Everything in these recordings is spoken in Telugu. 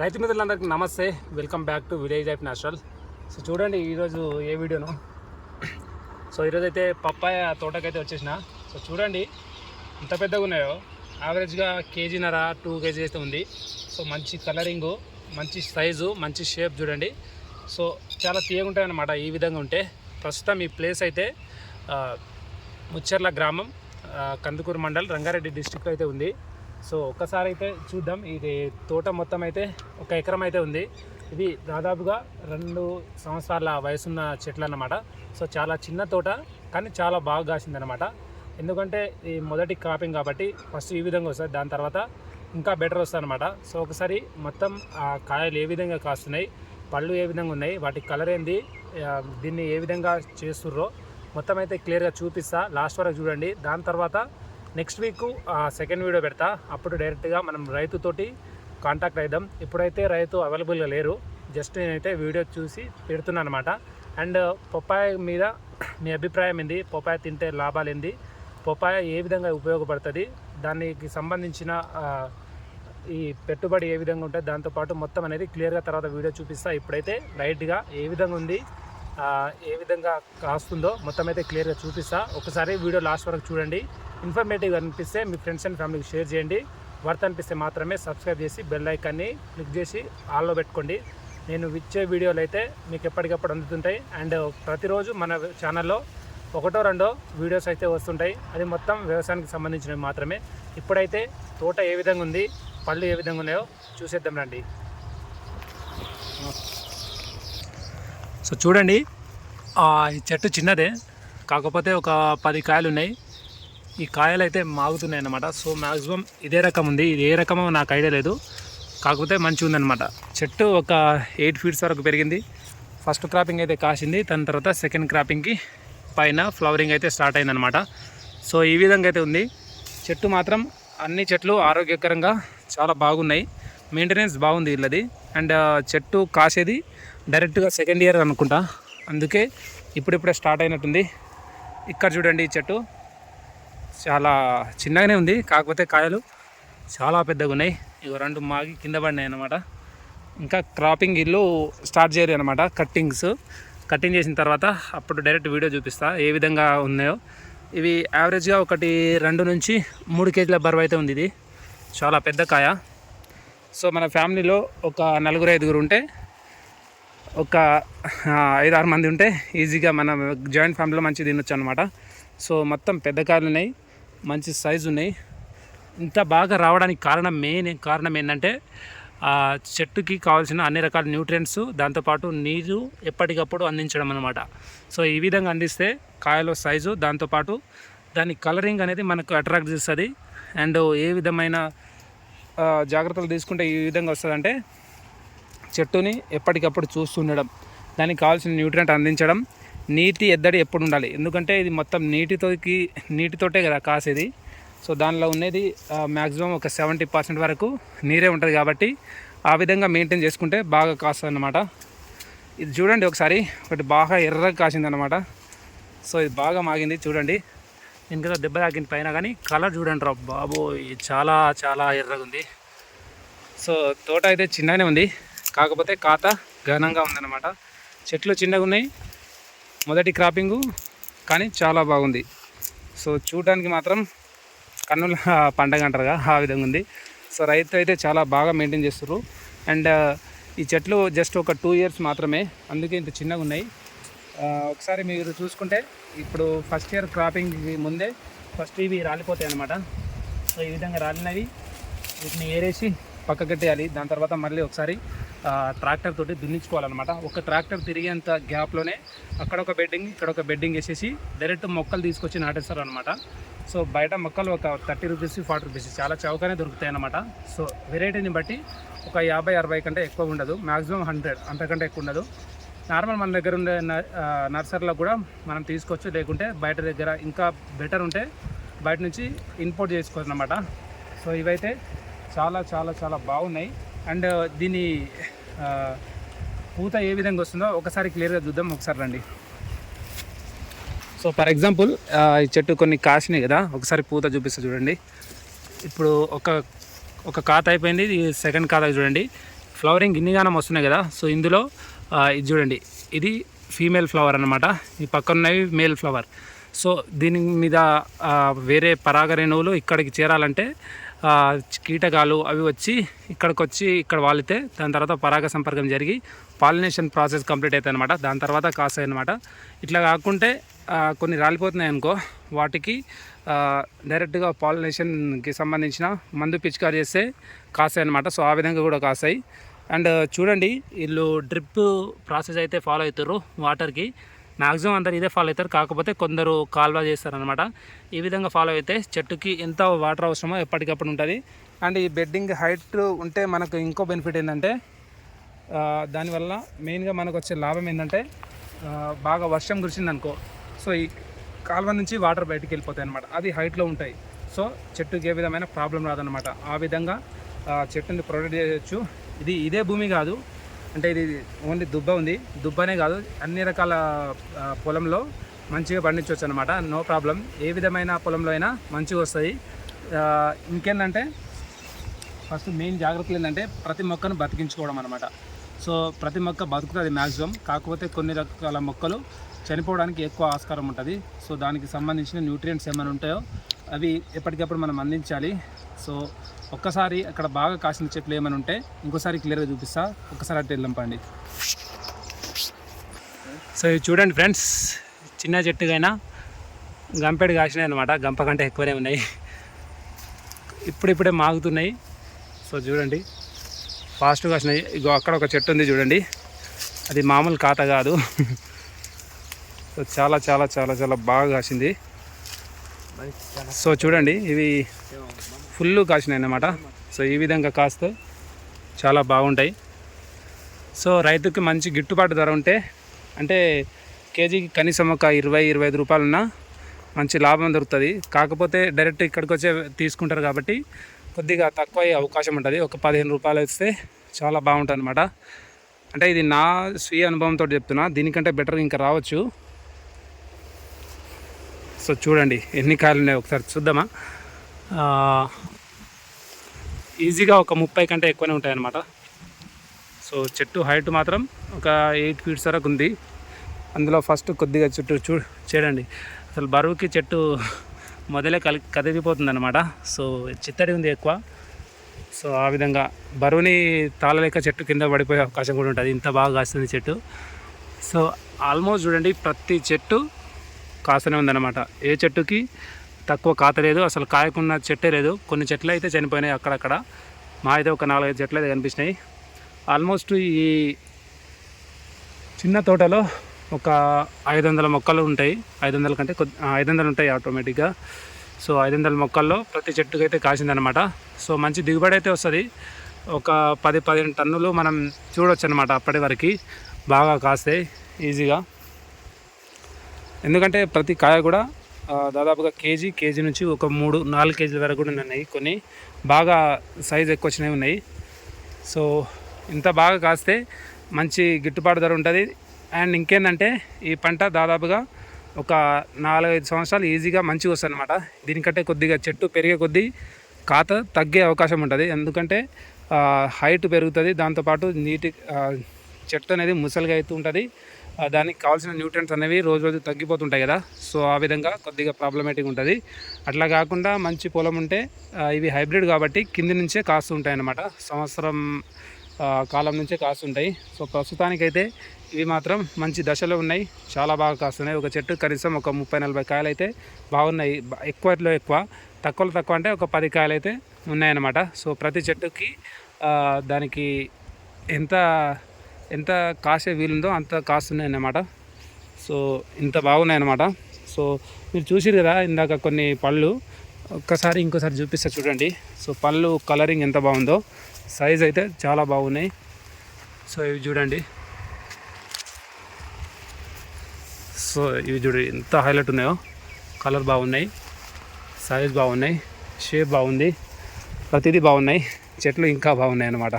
రైతు మిత్రులందరికీ నమస్తే. Welcome back to village life natural so చూడండి ఈరోజు ఏ వీడియోను. సో ఈరోజు అయితే పప్పాయ తోటకైతే వచ్చేసిన. సో చూడండి ఎంత పెద్దగా ఉన్నాయో. యావరేజ్గా కేజీన్నర టూ కేజీ అయితే ఉంది. సో మంచి కలరింగు మంచి సైజు మంచి షేప్ చూడండి. సో చాలా తీయగా అన్నమాట ఈ విధంగా ఉంటే ప్రస్తుతం ఈ ప్లేస్ అయితే ముచ్చర్ల గ్రామం కందుకూరు మండల్ రంగారెడ్డి డిస్టిక్లో అయితే ఉంది. సో ఒక్కసారి అయితే చూద్దాం. ఇది తోట మొత్తం అయితే ఒక ఎకరం అయితే ఉంది. ఇది దాదాపుగా రెండు సంవత్సరాల వయసున్న చెట్లు అన్నమాట. సో చాలా చిన్న తోట కానీ చాలా బాగా కాసిందనమాట ఎందుకంటే ఈ మొదటి క్రాపింగ్ కాబట్టి ఫస్ట్ ఈ విధంగా వస్తుంది దాని తర్వాత ఇంకా బెటర్ వస్తుంది అనమాట సో ఒకసారి మొత్తం ఆ కాయలు ఏ విధంగా కాస్తున్నాయి పళ్ళు ఏ విధంగా ఉన్నాయి వాటి కలర్ ఏంది దీన్ని ఏ విధంగా చేస్తుర్రో మొత్తం అయితే క్లియర్గా చూపిస్తా. లాస్ట్ వరకు చూడండి. దాని తర్వాత నెక్స్ట్ వీక్ సెకండ్ వీడియో పెడతా. అప్పుడు డైరెక్ట్గా మనం రైతుతోటి కాంటాక్ట్ అయిద్దాం ఇప్పుడైతే రైతు అవైలబుల్గా లేరు. జస్ట్ నేనైతే వీడియో చూసి పెడుతున్నాను అనమాట అండ్ పొప్పాయ మీద మీ అభిప్రాయం ఏంది? పొప్పాయ తింటే లాభాలు ఏంది? పొప్పాయ ఏ విధంగా ఉపయోగపడుతుంది? దానికి సంబంధించిన ఈ పెట్టుబడి ఏ విధంగా ఉంటుంది దాంతోపాటు మొత్తం అనేది క్లియర్గా తర్వాత వీడియో చూపిస్తా. ఇప్పుడైతే లైట్గా ఏ విధంగా ఉంది ఏ విధంగా కాస్తుందో మొత్తం అయితే క్లియర్గా చూపిస్తా. ఒకసారి వీడియో లాస్ట్ వరకు చూడండి. ఇన్ఫర్మేటివ్ అనిపిస్తే మీ ఫ్రెండ్స్ అండ్ ఫ్యామిలీకి షేర్ చేయండి. వర్త్ అనిపిస్తే మాత్రమే సబ్స్క్రైబ్ చేసి బెల్ ఐకాన్ని క్లిక్ చేసి ఆల్లో పెట్టుకోండి. నేను ఇచ్చే వీడియోలు అయితే మీకు ఎప్పటికప్పుడు అందుతుంటాయి. అండ్ ప్రతిరోజు మన ఛానల్లో ఒకటో రెండో వీడియోస్ అయితే వస్తుంటాయి. అది మొత్తం వ్యవసాయానికి సంబంధించినవి మాత్రమే. ఇప్పుడైతే తోట ఏ విధంగా ఉంది పళ్ళు ఏ విధంగా ఉన్నాయో చూసేద్దాం రండి. సో చూడండి ఈ చెట్టు చిన్నదే. కాకపోతే ఒక పది కాయలు ఉన్నాయి. ఈ కాయలు అయితే మాగుతున్నాయి అన్నమాట సో మ్యాక్సిమం ఇదే రకం ఉంది. ఇది ఏ రకమో నాకు ఐడియా లేదు. కాకపోతే మంచిగా ఉందన్నమాట. చెట్టు ఒక ఎయిట్ ఫీట్స్ వరకు పెరిగింది. ఫస్ట్ క్రాపింగ్ అయితే కాసింది. దాని తర్వాత సెకండ్ క్రాపింగ్కి పైన ఫ్లవరింగ్ అయితే స్టార్ట్ అయిందనమాట సో ఈ విధంగా అయితే ఉంది. చెట్టు మాత్రం అన్ని చెట్లు ఆరోగ్యకరంగా చాలా బాగున్నాయి. మెయింటెనెన్స్ బాగుంది వీళ్ళది. అండ్ చెట్టు కాసేది డైరెక్ట్గా సెకండ్ ఇయర్ అనుకుంటా. అందుకే ఇప్పుడిప్పుడే స్టార్ట్ అయినట్టుంది. ఇక్కడ చూడండి ఈ చెట్టు. చాలా చిన్నగానే ఉంది కాకపోతే కాయలు చాలా పెద్దగా ఉన్నాయి ఇవి రెండు మాగి కింద పడినాయి అనమాట ఇంకా క్రాపింగ్ ఇల్లు స్టార్ట్ చేయరు అనమాట కట్టింగ్స్ కటింగ్ చేసిన తర్వాత అప్పుడు డైరెక్ట్ వీడియో చూపిస్తా ఏ విధంగా ఉన్నాయో. ఇవి యావరేజ్గా ఒకటి రెండు నుంచి మూడు కేజీల బరువు అయితే ఉంది ఇది. చాలా పెద్ద కాయ. సో మన ఫ్యామిలీలో ఒక నలుగురు ఐదుగురు ఉంటే ఒక ఐదారు ఐదు ఆరు మంది ఉంటే ఈజీగా మన జాయింట్ ఫ్యామిలీలో మంచి తినొచ్చు అనమాట సో మొత్తం పెద్ద కాయలు ఉన్నాయి మంచి సైజు ఉన్నాయి. ఇంత బాగా రావడానికి కారణం మెయిన్ కారణం ఏంటంటే ఆ చెట్టుకి కావాల్సిన అన్ని రకాల న్యూట్రియంట్స్ దాంతోపాటు నీరు ఎప్పటికప్పుడు అందించడం అనమాట సో ఈ విధంగా అందిస్తే కాయల సైజు దాంతోపాటు దాని కలరింగ్ అనేది మనకు అట్రాక్ట్ చేస్తుంది. అండ్ ఏ విధమైన జాగ్రత్తలు తీసుకుంటే ఈ విధంగా వస్తుందంటే చెట్టుని ఎప్పటికప్పుడు చూస్తుండడం దానికి కావాల్సిన న్యూట్రియంట్ అందించడం నీటి ఎద్దడి ఎప్పుడు ఉండాలి? ఎందుకంటే ఇది మొత్తం నీటితోకి నీటితోటే కదా కాసేది. సో దానిలో ఉన్నది మ్యాక్సిమం ఒక సెవెంటీ పర్సెంట్ వరకు నీరే ఉంటుంది కాబట్టి ఆ విధంగా మెయింటైన్ చేసుకుంటే బాగా కాస్తుంది అనమాట ఇది చూడండి ఒకసారి ఒకటి బాగా ఎర్రగా కాసిందన్నమాట. సో ఇది బాగా మాగింది చూడండి. ఇంకా దెబ్బ తాకింది పైన కానీ కలర్ చూడండి రా బాబో చాలా చాలా ఎర్రగా ఉంది. సో తోట అయితే చిన్నగానే ఉంది. కాకపోతే కాత ఘనంగా ఉందన్నమాట. చెట్లు చిన్నగా ఉన్నాయి. మొదటి క్రాపింగు కానీ చాలా బాగుంది. సో చూడడానికి మాత్రం కన్నుల పండగ అంటారుగా ఆ విధంగా ఉంది. సో రైతు అయితే చాలా బాగా మెయింటైన్ చేస్తారు అండ్ ఈ చెట్లు జస్ట్ ఒక టూ ఇయర్స్ మాత్రమే అందుకే ఇంత చిన్నగా ఉన్నాయి. ఒకసారి మీరు చూసుకుంటే ఇప్పుడు ఫస్ట్ ఇయర్ క్రాపింగ్ ముందే ఫస్ట్ ఇవి రాలిపోతాయి అన్నమాట. సో ఈ విధంగా రాలినవి వీటిని ఏరేసి పక్కకట్టేయాలి. దాని తర్వాత మళ్ళీ ఒకసారి ట్రాక్టర్ తోటి దున్నించుకోవాలన్నమాట. ఒక ట్రాక్టర్ తిరిగేంత గ్యాప్లోనే అక్కడ ఒక బెడ్డింగ్ ఇక్కడ ఒక బెడ్డింగ్ వేసేసి డైరెక్ట్ మొక్కలు తీసుకొచ్చి నాటేస్తారు అనమాట సో బయట మొక్కలు ఒక థర్టీ రూపీస్ ఫార్టీ రూపీస్ చాలా చౌకనే దొరుకుతాయి అన్నమాట సో వెరైటీని బట్టి ఒక యాభై అరవై కంటే ఎక్కువ ఉండదు. మ్యాక్సిమం హండ్రెడ్ అంతకంటే ఎక్కువ ఉండదు. నార్మల్ మన దగ్గర ఉండే న- నర్సరీలో కూడా మనం తీసుకోవచ్చు. లేకుంటే బయట దగ్గర ఇంకా బెటర్ ఉంటే బయట నుంచి ఇంపోర్ట్ చేసుకోవచ్చు అనమాట సో ఇవైతే చాలా చాలా చాలా బాగున్నాయి. అండ్ దీని పూత ఏ విధంగా వస్తుందో ఒకసారి క్లియర్గా చూద్దాం ఒకసారి రండి. సో ఫర్ ఎగ్జాంపుల్ ఈ చెట్టు కొన్ని కాసినాయి కదా ఒకసారి పూత చూపిస్తా చూడండి. ఇప్పుడు ఒక ఒక కాత అయిపోయింది ఇది సెకండ్ కాత చూడండి. ఫ్లవరింగ్ ఇన్నిగానం వస్తున్నాయి కదా సో ఇందులో ఇది చూడండి ఇది ఫీమేల్ ఫ్లవర్ అనమాట ఈ పక్కనున్నవి మేల్ ఫ్లవర్. సో దీని మీద వేరే పరాగ రేణువులు ఇక్కడికి చేరాలంటే కీటకాలు అవి వచ్చి ఇక్కడికి వచ్చి ఇక్కడ వాలితే దాని తర్వాత పరాగ సంపర్కం జరిగి పాలినేషన్ ప్రాసెస్ కంప్లీట్ అవుతాయి అనమాట దాని తర్వాత కాస్తాయి అనమాట ఇట్లా కాకుంటే కొన్ని రాలిపోతున్నాయి అనుకో వాటికి డైరెక్ట్గా పాలినేషన్కి సంబంధించిన మందు పిచికారి చేస్తే కాస్తాయి అనమాట సో ఆ విధంగా కూడా కాస్తాయి. అండ్ చూడండి వీళ్ళు డ్రిప్ ప్రాసెస్ అయితే ఫాలో అవుతారు వాటర్కి. మ్యాక్సిమం అందరు ఇదే ఫాలో అవుతారు. కాకపోతే కొందరు కాల్వ చేస్తారనమాట ఈ విధంగా ఫాలో అయితే చెట్టుకి ఎంత వాటర్ అవసరమో ఎప్పటికప్పుడు ఉంటుంది. అండ్ ఈ బెడ్డింగ్ హైట్ ఉంటే మనకు ఇంకో బెనిఫిట్ ఏంటంటే దానివల్ల మెయిన్గా మనకు వచ్చే లాభం ఏంటంటే బాగా వర్షం కురిసిందనుకో. సో ఈ కాలువ నుంచి వాటర్ బయటికి వెళ్ళిపోతాయి అనమాట అది హైట్లో ఉంటాయి. సో చెట్టుకి ఏ విధమైన ప్రాబ్లం రాదనమాట ఆ విధంగా చెట్టుని ప్రొటెక్ట్ చేయొచ్చు. ఇది ఇదే భూమి కాదు. అంటే ఇది ఓన్లీ దుబ్బ ఉంది. దుబ్బనే కాదు అన్ని రకాల పొలంలో మంచిగా పండించవచ్చు అనమాట నో ప్రాబ్లం. ఏ విధమైన పొలంలో అయినా మంచిగా వస్తుంది ఇంకేంటంటే ఫస్ట్ మెయిన్ జాగ్రత్తలు ఏంటంటే ప్రతి మొక్కను బతికించుకోవడం అనమాట సో ప్రతి మొక్క బతుకుతుంది మ్యాక్సిమం కాకపోతే కొన్ని రకాల మొక్కలు చనిపోవడానికి ఎక్కువ ఆస్కారం ఉంటుంది. సో దానికి సంబంధించిన న్యూట్రియంట్స్ ఏమైనా ఉంటాయో అవి ఎప్పటికప్పుడు మనం అందించాలి. సో ఒక్కసారి అక్కడ బాగా కాసిన చెట్లు ఏమైనా ఉంటే ఇంకోసారి క్లియర్గా చూపిస్తా. ఒక్కసారి అటు వెళ్ళంపండి సో ఇవి చూడండి ఫ్రెండ్స్ చిన్న చెట్టుకైనా గంపెడు కాసినాయి అనమాట గంప కంటే ఎక్కువనే ఉన్నాయి. ఇప్పుడిప్పుడే మాగుతున్నాయి. సో చూడండి ఫాస్ట్గా కాసినాయి. ఇగో అక్కడ ఒక చెట్టు ఉంది చూడండి. అది మామూలు కాత కాదు. సో చాలా చాలా చాలా చాలా బాగా కాసింది. సో చూడండి ఇవి ఫుల్ కాసినాయి అన్నమాట సో ఈ విధంగా కాస్తే చాలా బాగుంటాయి. సో రైతుకి మంచి గిట్టుబాటు ధర ఉంటే అంటే కేజీకి కనీసం ఒక ఇరవై ఇరవై ఐదు రూపాయలున్న మంచి లాభం దొరుకుతుంది. కాకపోతే డైరెక్ట్ ఇక్కడికి వచ్చే తీసుకుంటారు కాబట్టి కొద్దిగా తక్కువ అయ్యే అవకాశం ఉంటుంది. ఒక పదిహేను రూపాయలు వస్తే చాలా బాగుంటుంది అనమాట అంటే ఇది నా స్వీయ అనుభవంతో చెప్తున్నా. దీనికంటే బెటర్ ఇంకా రావచ్చు. సో చూడండి ఎన్ని కాయలు ఉన్నాయి ఒకసారి చూద్దామా. ఈజీగా ఒక ముప్పై కంటే ఎక్కువనే ఉంటాయన్నమాట. సో చెట్టు హైట్ మాత్రం ఒక ఎయిట్ ఫీట్స్ వరకు ఉంది. అందులో ఫస్ట్ కొద్దిగా చుట్టూ చూ చూడండి. అసలు బరువుకి చెట్టు మొదలే కలి కదిలిపోతుంది అనమాట సో చిత్తడి ఉంది ఎక్కువ. సో ఆ విధంగా బరువుని తాళలేక చెట్టు కింద పడిపోయే అవకాశం కూడా ఉంటుంది. ఇంత బాగా కాస్తుంది చెట్టు. సో ఆల్మోస్ట్ చూడండి ప్రతి చెట్టు కాస్తూనే ఉందన్నమాట. ఏ చెట్టుకి తక్కువ కాత లేదు అసలు కాయకున్న చెట్టే లేదు. కొన్ని చెట్లు అయితే చనిపోయినాయి అక్కడక్కడ. మా అయితే ఒక నాలుగైదు చెట్లు అయితే కనిపిస్తున్నాయి ఆల్మోస్ట్ ఈ చిన్న తోటలో ఒక ఐదు వందల మొక్కలు ఉంటాయి. ఐదు వందల కంటే కొద్ది ఐదు వందలు ఉంటాయి ఆటోమేటిక్గా సో ఐదు వందల మొక్కల్లో ప్రతి చెట్టుకు అయితే కాసిందనమాట సో మంచి దిగుబడి అయితే వస్తుంది. ఒక పది పదిహేను టన్నులు మనం చూడొచ్చు అనమాట అప్పటి వరకు. బాగా కాస్తాయి ఈజీగా. ఎందుకంటే ప్రతి కాయ కూడా దాదాపుగా కేజీ కేజీ నుంచి ఒక మూడు నాలుగు కేజీల వరకు కూడా ఉన్నాయి. కొన్ని బాగా సైజ్ ఎక్కువ వచ్చినవి ఉన్నాయి. సో ఇంత బాగా కాస్తే మంచి గిట్టుబాటు ధర ఉంటుంది. అండ్ ఇంకేంటంటే ఈ పంట దాదాపుగా ఒక నాలుగైదు సంవత్సరాలు ఈజీగా మంచిగా వస్తుంది అనమాట దీనికంటే కొద్దిగా చెట్టు పెరిగే కొద్దీ కాత తగ్గే అవకాశం ఉంటుంది. ఎందుకంటే హైట్ పెరుగుతుంది. దాంతోపాటు నీటి చెట్టు అనేది ముసలిగా అవుతూ ఉంటుంది. దానికి కావాల్సిన న్యూట్రియన్స్ అనేవి రోజు రోజు తగ్గిపోతుంటాయి కదా. సో ఆ విధంగా కొద్దిగా ప్రాబ్లమేటిక్ ఉంటుంది. అట్లా కాకుండా మంచి పొలం ఉంటే ఇవి హైబ్రిడ్ కాబట్టి కింది నుంచే కాస్తూ ఉంటాయి అన్నమాట సంవత్సరం కాలం నుంచే కాస్తుంటాయి సో ప్రస్తుతానికైతే ఇవి మాత్రం మంచి దశలో ఉన్నాయి. చాలా బాగా కాస్తున్నాయి. ఒక చెట్టు కనీసం ఒక ముప్పై నలభై కాయలు అయితే బాగున్నాయి ఎక్కువలో ఎక్కువ. తక్కువలో తక్కువ అంటే ఒక పది కాయలు అయితే ఉన్నాయన్నమాట. సో ప్రతి చెట్టుకి దానికి ఎంత ఎంత కాసే వీలుందో అంత కాస్తున్నాయన్నమాట. సో ఇంత బాగున్నాయి అన్నమాట సో మీరు చూసిరు కదా ఇందాక కొన్ని పళ్ళు. ఒక్కసారి ఇంకోసారి చూపిస్తా చూడండి. సో పళ్ళు కలరింగ్ ఎంత బాగుందో. సైజ్ అయితే చాలా బాగున్నాయి. సో ఇవి చూడండి. సో ఇవి చూడండి ఎంత హైలైట్ ఉన్నాయో. కలర్ బాగున్నాయి. సైజ్ బాగున్నాయి. షేప్ బాగుంది. ప్రతిదీ బాగున్నాయి. చెట్లు ఇంకా బాగున్నాయి అన్నమాట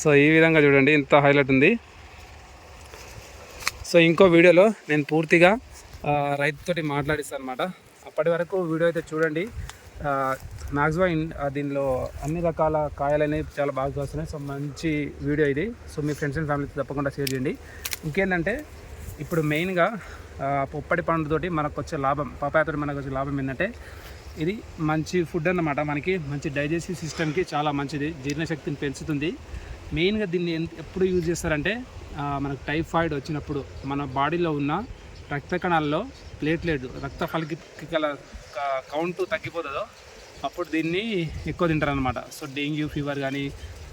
సో ఈ విధంగా చూడండి ఇంత హైలైట్ ఉంది. సో ఇంకో వీడియోలో నేను పూర్తిగా రైతుతో రైతుతోటి మాట్లాడిస్తాను అనమాట అప్పటి వరకు వీడియో అయితే చూడండి. మ్యాక్సిమం దీనిలో అన్ని రకాల కాయలు అనేవి చాలా బాగా వస్తున్నాయి సో మంచి వీడియో ఇది. సో మీ ఫ్రెండ్స్ అండ్ ఫ్యామిలీతో తప్పకుండా షేర్ చేయండి. ఇంకేంటంటే ఇప్పుడు మెయిన్గా పొప్పటి పండుతోటి మనకు వచ్చే లాభం పపాయతోటి మనకు వచ్చే లాభం ఏంటంటే ఇది మంచి ఫుడ్ అన్నమాట. మనకి మంచి డైజెస్టివ్ సిస్టమ్కి చాలా మంచిది. జీర్ణశక్తిని పెంచుతుంది. మెయిన్గా దీన్ని ఎంత- ఎప్పుడు యూజ్ చేస్తారంటే మనకు టైఫాయిడ్ వచ్చినప్పుడు మన బాడీలో ఉన్న రక్త కణాల్లో ప్లేట్లెట్ రక్త ఫలికల కౌంట్ తగ్గిపోతుందో అప్పుడు దీన్ని ఎక్కువ తింటారనమాట సో డెంగ్యూ ఫీవర్ కానీ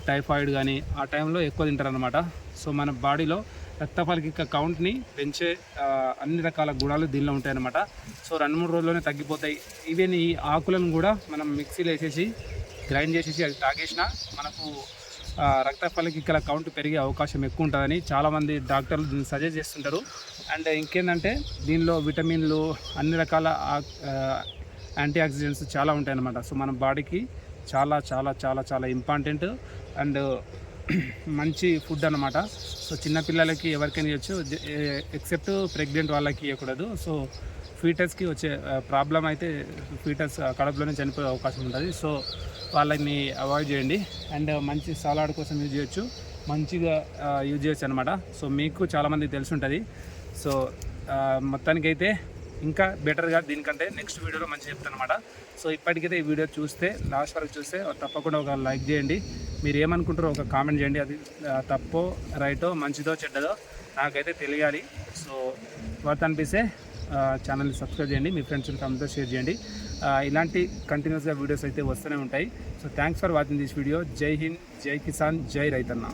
టైఫాయిడ్ కానీ ఆ టైంలో ఎక్కువ తింటారనమాట సో మన బాడీలో రక్త ఫలికిక కౌంట్ని పెంచే అన్ని రకాల గుణాలు దీనిలో ఉంటాయన్నమాట. సో రెండు మూడు రోజుల్లోనే తగ్గిపోతాయి. ఈవెన్ ఈ ఆకులను కూడా మనం మిక్సీలో వేసేసి గ్రైండ్ చేసేసి అది తాగేసినా మనకు ఆ, ఇక్కడ కౌంట్ పెరిగే అవకాశం ఎక్కువ ఉంటుందని చాలామంది డాక్టర్లు దీన్ని సజెస్ట్ చేస్తుంటారు. అండ్ ఇంకేంటంటే దీనిలో విటమిన్లు అన్ని రకాల యాంటీ ఆక్సిడెంట్స్ చాలా ఉంటాయన్నమాట. సో మన బాడీకి చాలా చాలా చాలా చాలా ఇంపార్టెంట్ అండ్ మంచి ఫుడ్ అనమాట సో చిన్నపిల్లలకి ఎవరికైనా ఇవ్వచ్చు. ఎక్సెప్ట్ ప్రెగ్నెంట్ వాళ్ళకి ఇవ్వకూడదు. సో ఫీటర్స్కి వచ్చే ప్రాబ్లం అయితే ఫీటర్స్ కడుపులోనే చనిపోయే అవకాశం ఉంటుంది. సో వాళ్ళని అవాయిడ్ చేయండి. అండ్ మంచి సలాడ్ కోసం యూజ్ చేయొచ్చు. మంచిగా యూజ్ చేయొచ్చు అనమాట సో మీకు చాలామందికి తెలిసి ఉంటుంది సో మొత్తానికైతే ఇంకా బెటర్గా దీనికంటే నెక్స్ట్ వీడియోలో మంచి చెప్తాను అనమాట సో ఇప్పటికైతే ఈ వీడియో చూస్తే లాస్ట్ వరకు చూస్తే తప్పకుండా ఒక లైక్ చేయండి. మీరు ఏమనుకుంటారో ఒక కామెంట్ చేయండి. అది తప్పో రైటో మంచిదో చెడ్డదో నాకైతే తెలియాలి. సో వర్త్ అనిపిస్తే ఛానల్ని సబ్స్క్రైబ్ చేయండి మీ ఫ్రెండ్స్ అండ్ ఫ్యామిలీతో షేర్ చేయండి. ఇలాంటి కంటిన్యూస్గా వీడియోస్ అయితే వస్తూనే ఉంటాయి. So thanks for watching this video జై హింద్ జై కిసాన్ జై రైతన్న